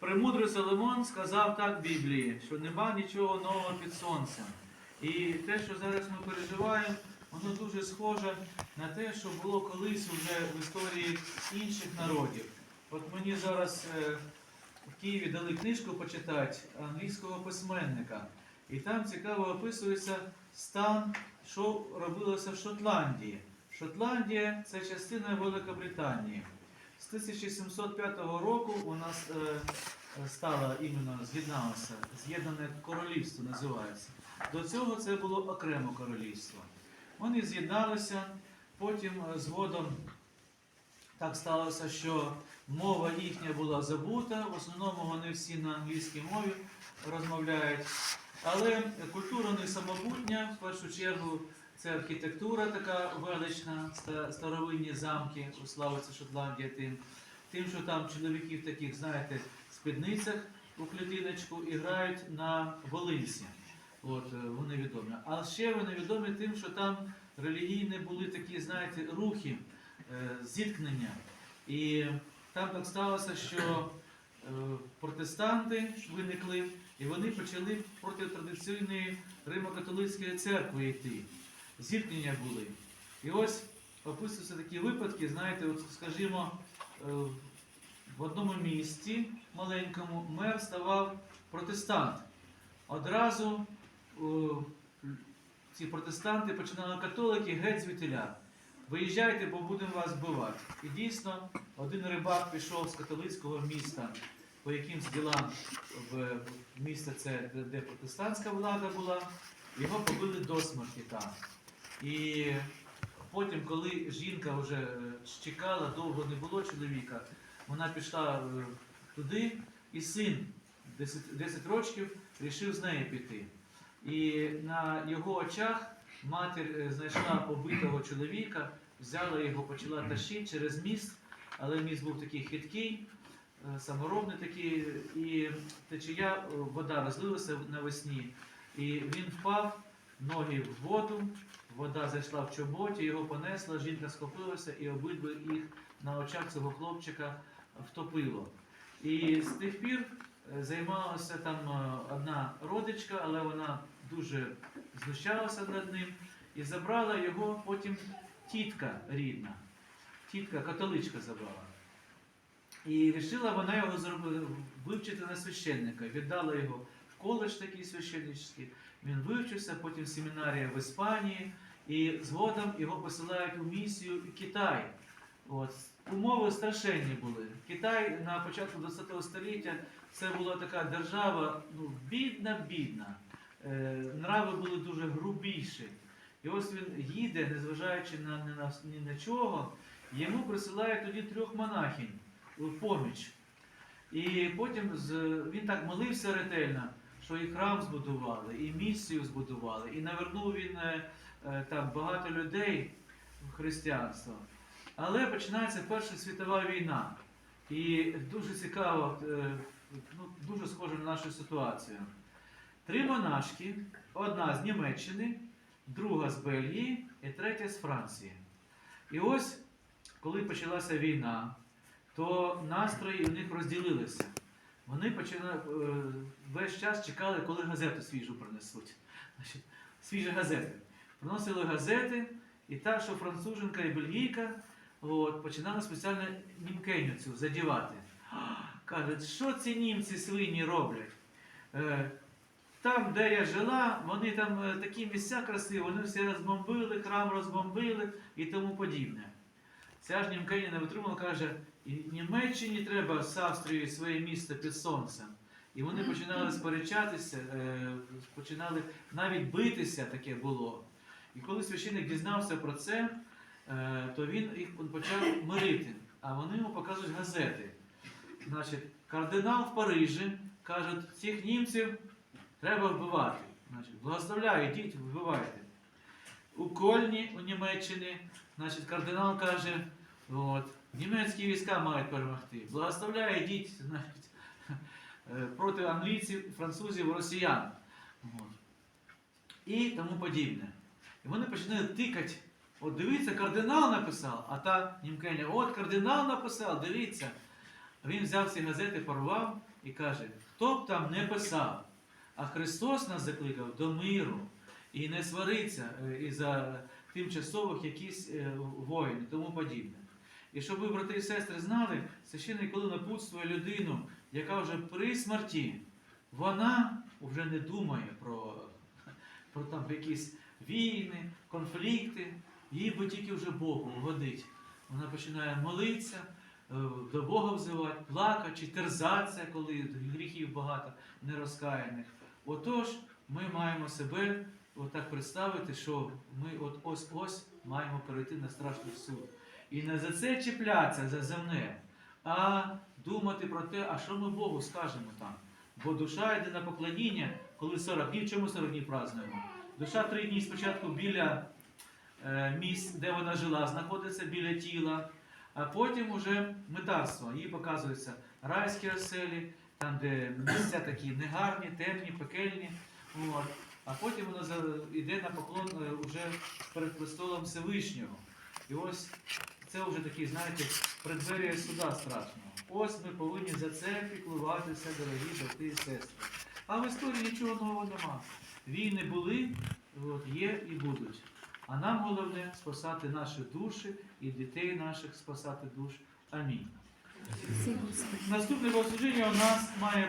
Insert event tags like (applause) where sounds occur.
Премудрий Соломон сказав так в Біблії, що нема нічого нового під сонцем. І те, що зараз ми переживаємо, воно дуже схоже на те, що було колись вже в історії інших народів. От мені зараз е, в Києві дали книжку почитати англійського письменника. І там цікаво описується стан, що робилося в Шотландії. Шотландія це частина Великобританії. З 1705 року у нас е, стало іменно з'єдналося, з'єднане королівство називається. До цього це було окремо королівство. Вони з'єдналися, потім е, згодом так сталося, що мова їхня була забута, в основному вони всі на англійській мові розмовляють. Але культура не самобутня, в першу чергу це архітектура така велична, старовинні замки, славиться Шотландія тим. Тим, що там чоловіків таких, знаєте, в спідницях у клітиночку і грають на волинці. От, е, вони відомі. А ще вони відомі тим, що там релігійні були такі, знаєте, рухи, е, зіткнення. І там так сталося, що е, протестанти виникли, і вони почали проти традиційної Римо-католицької церкви йти. Зіткнення були. І ось описуються такі випадки, знаєте, от, скажімо, е, в одному місті маленькому мер ставав протестант. Одразу е, ці протестанти починали католики геть звідтіля. Виїжджайте, бо будемо вас вбивати. І дійсно, один рибак пішов з католицького міста по якимсь ділам в місце, це, де протестантська влада була, його побили до смерті там. І потім, коли жінка вже е, чекала, довго не було чоловіка, вона пішла е, туди, і син 10, 10 років вирішив з нею піти. І на його очах матір е, знайшла побитого чоловіка, взяла його, почала тащити через міст, але міст був такий хиткий, саморобний такий, і течія, вода розлилася навесні, і він впав, ноги в воду, вода зайшла в чоботі, його понесла, жінка схопилася і обидва їх на очах цього хлопчика втопило. І з тих пір е, займалася там е, одна родичка, але вона дуже знущалася над ним і забрала його потім тітка рідна. Тітка католичка забрала. І вирішила вона його вивчити на священника. Віддала його в коледж такий священницький. Він вивчився, потім семінарія в Іспанії, і згодом його посилають у місію в Китай. От. Умови страшенні були. Китай на початку ХХ століття це була така держава, ну, бідна, бідна. Е, нрави були дуже грубіші. І ось він їде, незважаючи на, ні на, ні на чого, йому присилають тоді трьох монахинь у поміч. І потім з, він так молився ретельно, що і храм збудували, і місію збудували, і навернув він е, е, там багато людей в християнство. Але починається Перша світова війна. І дуже цікаво, е, ну, дуже схоже на нашу ситуацію. Три монашки, одна з Німеччини, друга з Бельгії і третя з Франції. І ось, коли почалася війна, то настрої у них розділилися. Вони починали, е, весь час чекали, коли газету свіжу принесуть. Значить, свіжі газети. Приносили газети, і так, що француженка і бельгійка от, починали спеціально німкеню цю задівати. Кажуть, що ці німці свині роблять? Е, там, де я жила, вони там е, такі місця красиві, вони всі розбомбили, храм розбомбили і тому подібне. Ця ж німкеня не витримала, каже, і Німеччині треба з Австрією своє місто під сонцем. І вони починали сперечатися, е, починали навіть битися, таке було. І коли священник дізнався про це, е, то він їх почав мирити. А вони йому показують газети. Значить, кардинал в Парижі каже, цих німців треба вбивати. Значить, благословляю, йдіть, вбивайте. У Кольні у Німеччині, значить, кардинал каже, от, німецькі війська мають перемогти. Благословляю, йдіть значить, е, (laughs) проти англійців, французів, росіян. От. І тому подібне. І вони починають тикати. От дивіться, кардинал написав, а та німкеня, от кардинал написав, дивіться. він взяв ці газети, порвав і каже: хто б там не писав, а Христос нас закликав до миру і не свариться е, із-за тимчасових якісь е, воїн і тому подібне. І щоб ви, брати і сестри, знали, священник, коли напутствує людину, яка вже при смерті, вона вже не думає про, про там якісь війни, конфлікти, їй би тільки вже Богу вгодить. Вона починає молитися, е, до Бога взивати, плакати чи терзатися, коли гріхів багато нерозкаяних. Отож, ми маємо себе отак представити, що ми от ось ось маємо перейти на страшний суд. І не за це чіплятися за земне, а думати про те, а що ми Богу скажемо там. Бо душа йде на поклоніння, коли 40 днів, чому 40 днів празднуємо? Душа три дні спочатку біля е, місць, де вона жила, знаходиться біля тіла, а потім уже митарство. Їй показуються райські оселі, там, де місця такі негарні, темні, пекельні. От. А потім вона йде на поклон е, уже перед престолом Всевишнього. І ось це вже такий, знаєте, преддверія суда страшного. Ось ми повинні за це піклуватися, дорогі брати і сестри. А в історії нічого нового нема. Війни були, от, є і будуть. А нам головне спасати наші душі і дітей наших спасати душ. Амінь. Наступне богослужіння у нас має